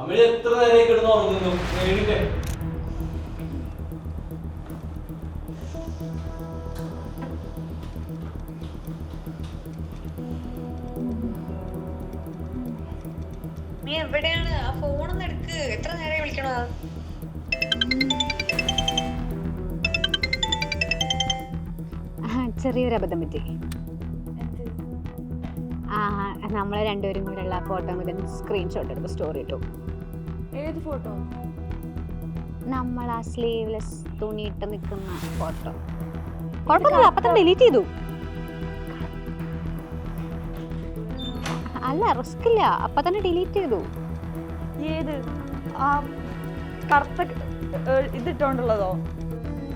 അമിൽ എത്ര നേരം കിടന്ന് ഉറങ്ങുന്നു? എഴുന്നേറ്റ് നീ എവിടെയാണ്? ആ ഫോണൊന്ന് എടുക്ക്. എത്ര നേരം വിളിക്കണോ? ചെറിയൊരു അബദ്ധം പറ്റി. ആ നമ്മളെ രണ്ടുപേരും കൂടെയുള്ള ഫോട്ടോ മുതൽ സ്ക്രീൻഷോട്ട് എടുത്ത് സ്റ്റോറി ഇട്ടു. ഏത് ഫോട്ടോ? നമ്മൾ ആ സ്ലീവ്ലെസ് തുണിയിട്ട് നിൽക്കുന്ന ഫോട്ടോ. കുഴപ്പമൊന്നുമില്ല അപ്പൊ തന്നെ ഡിലീറ്റ് ചെയ്തു. അല്ല റിസ്ക് ഇല്ല അപ്പൊ തന്നെ ഡിലീറ്റ് ചെയ്തു. ഏത്? ആ കറുത്ത ഇതിട്ടോണ്ടുള്ളതോ?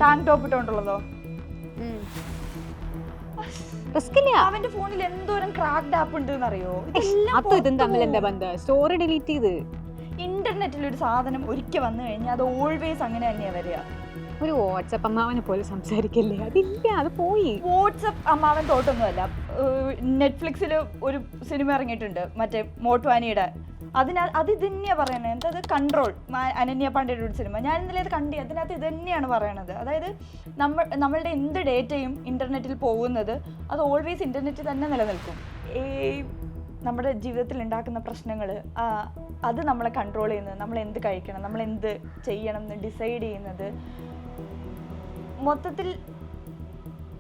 ടാങ്ക് ടോപ്പ് ഇട്ടോണ്ടുള്ളതോ? റിസ്ക് ഇല്ല. അവന്റെ ഫോണിൽ എന്തോരം ക്രാക്ഡ് ആപ്പ് ഉണ്ട് എന്നറിയോ ഇതെല്ലാം ഇതും തമ്മിൽ എന്താ ബന്ധം? സ്റ്റോറി ഡിലീറ്റ് ചെയ്ത്. ഇന്റർനെറ്റിൽ ഒരു സാധനം ഒരിക്കൽ വന്നു കഴിഞ്ഞാൽ അത് ഓൾവേസ് അങ്ങനെ തന്നെയാ വരിക. ഒരു വാട്സപ്പ് അമ്മാവനെ പോലെ സംസാരിക്കല്ലേ? അതില്ല അത് പോയി. വാട്സപ്പ് അമ്മാവൻ തോട്ടൊന്നുമല്ല. നെറ്റ്ഫ്ലിക്സിൽ ഒരു സിനിമ ഇറങ്ങിയിട്ടുണ്ട് മറ്റേ മോട്ട്വാനിയുടെ. അതിനകത്ത് അത് ഇത് തന്നെയാണ് പറയണത് എന്തത് കൺട്രോൾ. അനന്യ പാണ്ഡ്യയുടെ ഒരു സിനിമ. ഞാൻ ഇന്നലെ അത് കണ്ടി അതിനകത്ത് ഇത് തന്നെയാണ് പറയണത്. അതായത് നമ്മൾ നമ്മളുടെ എന്ത് ഡേറ്റയും ഇന്റർനെറ്റിൽ പോകുന്നത് അത് ഓൾവേസ് ഇന്റർനെറ്റിൽ തന്നെ നിലനിൽക്കും. ഈ നമ്മുടെ ജീവിതത്തിൽ ഉണ്ടാക്കുന്ന പ്രശ്നങ്ങൾ അത് നമ്മളെ കൺട്രോൾ ചെയ്യുന്നത് നമ്മൾ എന്ത് കഴിക്കണം നമ്മൾ എന്ത് ചെയ്യണം എന്ന് ഡിസൈഡ് ചെയ്യുന്നത്. മൊത്തത്തിൽ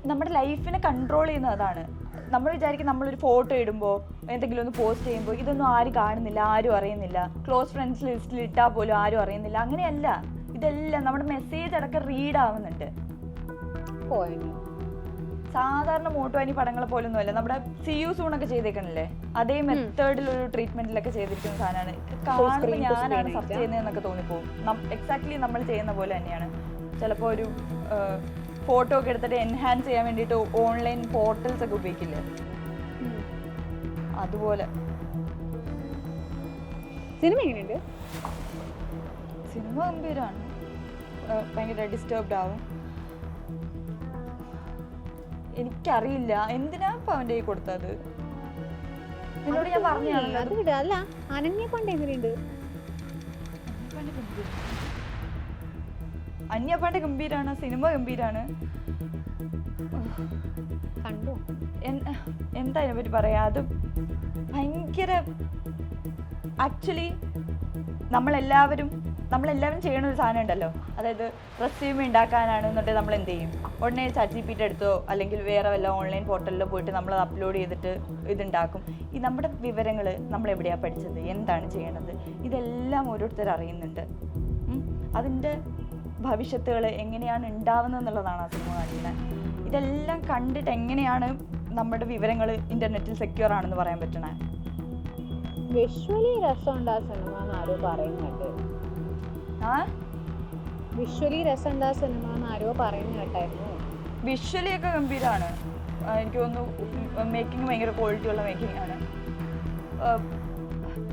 നമ്മുടെ ലൈഫിനെ കൺട്രോൾ ചെയ്യുന്ന അതാണ്. നമ്മൾ വിചാരിക്കും നമ്മളൊരു ഫോട്ടോ ഇടുമ്പോൾ എന്തെങ്കിലും ഒന്ന് പോസ്റ്റ് ചെയ്യുമ്പോൾ ഇതൊന്നും ആരും കാണുന്നില്ല ആരും അറിയുന്നില്ല. ക്ലോസ് ഫ്രണ്ട്സ് ലിസ്റ്റിൽ ഇട്ടാൽ പോലും ആരും അറിയുന്നില്ല. അങ്ങനെയല്ല. ഇതെല്ലാം നമ്മുടെ മെസ്സേജ് അടക്കം റീഡ് ആവുന്നുണ്ട്. പോയി സാധാരണ മോട്ടുവാനി പടങ്ങൾ പോലൊന്നും അല്ല നമ്മുടെ സി യു സൂണൊക്കെ ഒക്കെ ചെയ്തേക്കണില്ലേ? അതേ മെത്തേഡിൽ ഒരു ട്രീറ്റ്മെന്റിലൊക്കെ ചെയ്തിരിക്കുന്ന സാധനമാണ്. കാണുമ്പോൾ ഞാനാണ് സെർച്ച്? ചെയ്യുന്നതെന്നൊക്കെ തോന്നിപ്പോകും എക്സാക്ട്ലി നമ്മൾ ചെയ്യുന്ന പോലെ തന്നെയാണ്. ചിലപ്പോൾ ഒരു ഫോട്ടോ ഒക്കെ എടുത്തിട്ട് എൻഹാൻസ് ചെയ്യാൻ വേണ്ടിയിട്ട് ഓൺലൈൻ പോർട്ടൽസ് ഒക്കെ ഉപയോഗിക്കില്ലേ? അതുപോലെ. സിനിമ എങ്ങനെയുണ്ട്? സിനിമ ഗംഭീരമാണ് ഭയങ്കര ഡിസ്റ്റർബ്ഡ് ആവും. എനിക്കറിയില്ല. എന്തിനാ ഇപ്പൊ അവന്റെ കൈ കൊടുത്തത്? എന്നോട് ഞാൻ പറഞ്ഞു അത് വിട്. അല്ല അനന്യ പണ്ട് എങ്ങനെയുണ്ട്? അന്യപ്പാണ്ട് ഗംഭീരാണ് സിനിമ ഗംഭീരാണ്. കണ്ടു? എന്താ അതിനെ പറ്റി പറയാ? അത് ഭയങ്കര ആക്ച്വലി നമ്മളെല്ലാവരും നമ്മളെല്ലാവരും ചെയ്യണ ഒരു സാധനം ഉണ്ടല്ലോ. അതായത് റെസ്യൂമ് ഉണ്ടാക്കാനാണ് എന്നിട്ട് നമ്മൾ എന്ത് ചെയ്യും? ഉടനെ ചാറ്റ് ജി പി ടി എടുത്തോ അല്ലെങ്കിൽ വേറെ വല്ല ഓൺലൈൻ പോർട്ടലിലോ പോയിട്ട് നമ്മൾ അപ്ലോഡ് ചെയ്തിട്ട് ഇതുണ്ടാക്കും. ഈ നമ്മുടെ വിവരങ്ങൾ നമ്മൾ എവിടെയാണ് പഠിച്ചത്? എന്താണ് ചെയ്യണത്? ഇതെല്ലാം ഓരോരുത്തർ അറിയുന്നുണ്ട്. അതിന്റെ ഭവിഷ്യത്തുകൾ എങ്ങനെയാണ് ഉണ്ടാവുന്നത് എന്നുള്ളതാണ് ആ സിനിമ ഇതെല്ലാം കണ്ടിട്ട് എങ്ങനെയാണ് നമ്മുടെ വിവരങ്ങൾ ഇന്റർനെറ്റിൽ സെക്യൂർ ആണെന്ന് പറയാൻ പറ്റണേ? വിഷ്വലി രസമുണ്ട് ആ സിനിമ ആരോ പറയുന്നുണ്ട് വിഷ്വലി രസം ആ സിനിമ എന്ന് ആരോ പറയുന്ന കേട്ടായിരുന്നു. വിഷ്വലി ഒക്കെ ഗംഭീരമാണ് എനിക്ക് തോന്നുന്നു മേക്കിംഗ് ഭയങ്കര ക്വാളിറ്റി ഉള്ള മേക്കിംഗ് ആണ്.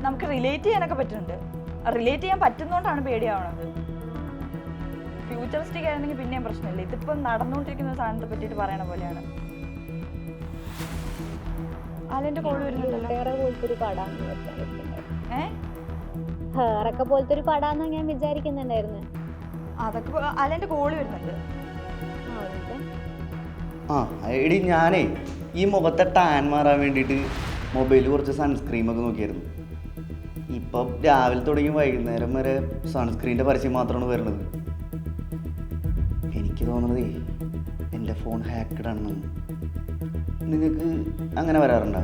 നമുക്ക് റിലേറ്റ് ചെയ്യാനൊക്കെ പറ്റുന്നുണ്ട്. റിലേറ്റ് ചെയ്യാൻ പറ്റുന്നോണ്ടാണ് പേടിയാവണത്. ഫ്യൂച്ചറിസ്റ്റിക് ആയിരുന്നെങ്കിൽ പിന്നെയും പ്രശ്നമില്ല. ഇതിപ്പം നടന്നുകൊണ്ടിരിക്കുന്ന സാധനത്തെ പറ്റിയിട്ട് പറയണ പോലെയാണ്. അലന്റെ കോൾ വരുന്നുണ്ടല്ലോ. ഏ? വേറൊക്കെ പോലത്തെ ഒരു പടാന്ന് ഞാൻ വിചാരിക്കുന്നുണ്ടായിരുന്നു. അതൊക്കെ അല്ല ആ എടി ഞാനേ ഈ മുഖത്തെ ടാൻ മാറാൻ വേണ്ടിയിട്ട് മൊബൈലിൽ കുറച്ച് സൺസ്ക്രീം ഒക്കെ നോക്കിയായിരുന്നു. ഇപ്പൊ രാവിലെ തുടങ്ങി വൈകുന്നേരം വരെ സൺസ്ക്രീനിന്റെ പരസ്യം മാത്രമാണ് വരുന്നത്. എനിക്ക് തോന്നുന്നതേ എന്റെ ഫോൺ ഹാക്ക്ഡ് ആണെന്ന്. നിങ്ങൾക്ക് അങ്ങനെ വരാറുണ്ടോ?